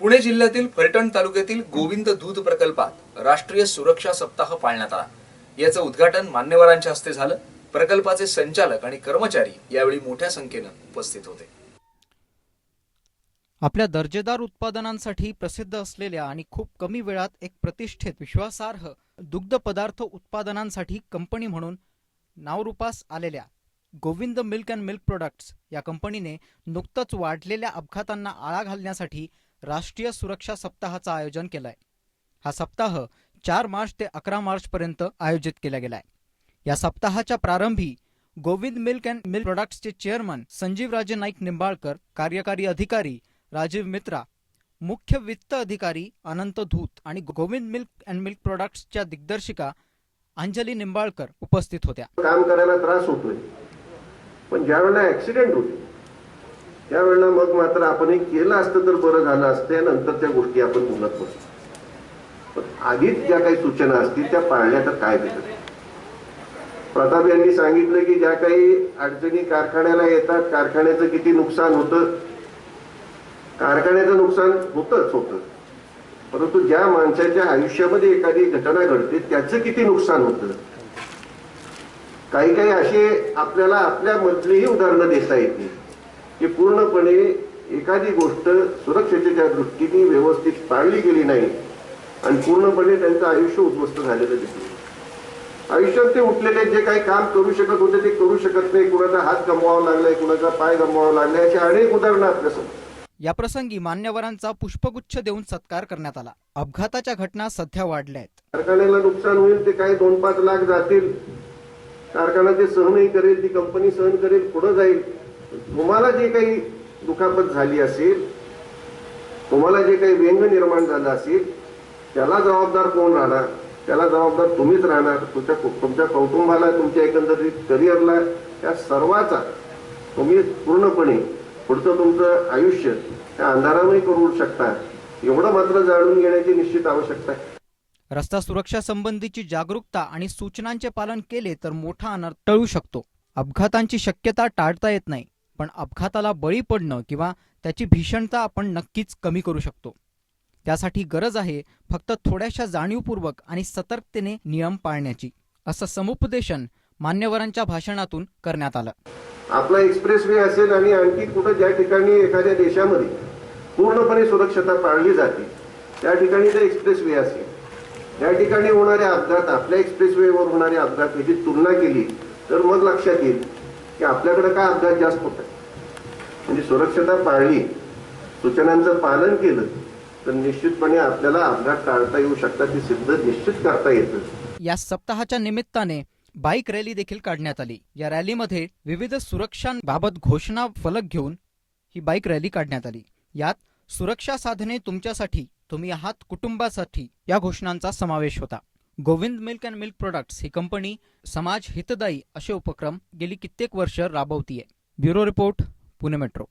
पुणे जिल्ह्यातील फलटण तालुक्यातील गोविंद दूध प्रकल्पात राष्ट्रीय सुरक्षा सप्ताह पाळण्यात आला. याचं उद्घाटन मान्यवरांच्या हस्ते झालं. प्रकल्पाचे संचालक आणि कर्मचारी यावेळी मोठ्या संख्येनं उपस्थित होते. आपल्या दर्जेदार उत्पादनांसाठी प्रसिद्ध असलेल्या आणि खूप कमी वेळात एक प्रतिष्ठित विश्वासार्ह दुग्ध पदार्थ उत्पादनांसाठी कंपनी म्हणून नावरूपास आलेल्या Govind milk and milk products या कंपनीने नुकतंच वाढलेल्या अपघातांना आळा घालण्यासाठी राष्ट्रीय सुरक्षा सप्ताहाचं आयोजन केलंय. हा सप्ताह चार मार्च ते अकरा मार्चपर्यंत आयोजित केला गेलाय. या सप्ताहाच्या प्रारंभी गोविंद मिल्क अँड मिल्क प्रोडक्ट्सचे चेअरमन संजीवराजे नाईक निंबाळकर कार्यकारी अधिकारी राजीव मित्रा मुख्य वित्त अधिकारी अनंत धूत आणि गोविंद मिल्क अँड मिल्क प्रोडक्ट्सच्या दिग्दर्शिका अंजली निंबाळकर उपस्थित होत्या. काम करायला त्रास होतोय. पण ज्यावेळेला ऍक्सिडेंट होते त्यावेळेला मग मात्र आपण हे केलं असतं तर बरं झालं असतं. या नंतरच्या गोष्टी आपण बोलत नसतो पण आधीच ज्या काही सूचना असतील त्या पाळल्या तर काय भेटत? प्रताप यांनी सांगितलं की ज्या काही अडचणी कारखान्याला येतात कारखान्याचं किती नुकसान होतं? कारखान्याचं नुकसान होतच होतं. परंतु ज्या माणसाच्या आयुष्यामध्ये एखादी घटना घडते त्याचं किती नुकसान होतं? काही काही असे आपल्याला आपल्या मधलीही उदाहरणं देता येतील. की पूर्णपणे एखादी गोष्ट सुरक्षेच्या दृष्टीने व्यवस्थित पाळली गेली नाही आणि पूर्णपणे त्यांचं आयुष्य उद्ध्वस्त झालेलं दिसलं. आयुष्यात ते उठलेले जे काही काम करू शकत होते ते करू शकत नाही. कुणाचा हात गमवावा लागलाय कुणाचा पाय गमवावा लागलाय अशी अनेक उदाहरणं आपल्यासमोर याप्रसंगी मान्यवरांचा पुष्पगुच्छ देऊन सत्कार करण्यात आला. अपघाताच्या घटना सध्या वाढल्या आहेत कारखान्याला नुकसान होईल ते काही दोन पाच लाख जातील. कारखाना ते सहनही करेल ती कंपनी सहन करेल पुढे जाईल. तुम्हाला जे काही दुखापत झाली असेल तुम्हाला जे काही व्यंग निर्माण झालं असेल त्याला जबाबदार कोण राहणार? त्याला जबाबदार तुम्हीच राहणार. तुमच्या तुमच्या कौटुंबाला तुमच्या एकंदरीत करिअरला या सर्वाचा तुम्ही पूर्णपणे पुढचं तुमचं आयुष्य त्या अंधारामही करू शकता. एवढं मात्र जाणून घेण्याची निश्चित आवश्यकता आहे. रस्ता सुरक्षा संबंधीची जागरूकता आणि सूचनांचे पालन केले तर मोठा अनर्थ टळू शकतो. अपघातांची शक्यता टाळता येत नाही. पण अपघाताला बळी पडणं किंवा त्याची भीषणता आपण नक्कीच कमी करू शकतो. त्यासाठी गरज आहे फक्त थोड्याशा जाणीवपूर्वक आणि सतर्कतेने नियम पाळण्याची असं समुपदेशन मान्यवरांच्या भाषणातून करण्यात आलं. आपला एक्सप्रेस वे असेल आणि आणखी कुठं ज्या ठिकाणी एखाद्या देशामध्ये पूर्णपणे सुरक्षता पाळली जाते त्या ठिकाणी ते एक्सप्रेस वे असेल. त्या ठिकाणी होणारे अपघात आपल्या एक्सप्रेस वेवर होणारे अपघात याची तुलना केली तर मग लक्षात येईल की आपल्याकडे काय अपघात जास्त होत आहे म्हणजे सुरक्षता पाळली सूचनांचं पालन केलं तर निश्चितपणे आपल्याला अपघात टाळता येऊ शकतात हे सिद्ध निश्चित करता येतं. या सप्ताहाच्या निमित्ताने बाईक रॅली देखील काढण्यात आली. या रॅलीमध्ये विविध सुरक्षांबाबत घोषणा फलक घेऊन ही बाईक रॅली काढण्यात आली. यात सुरक्षा साधने तुमच्यासाठी तुम्ही आहात कुटुंबासाठी या घोषणांचा समावेश होता. Govind milk and milk products he company समाज हितदायी असे उपक्रम गेली कित्येक वर्ष राबवतीये. Bureau report Pune metro.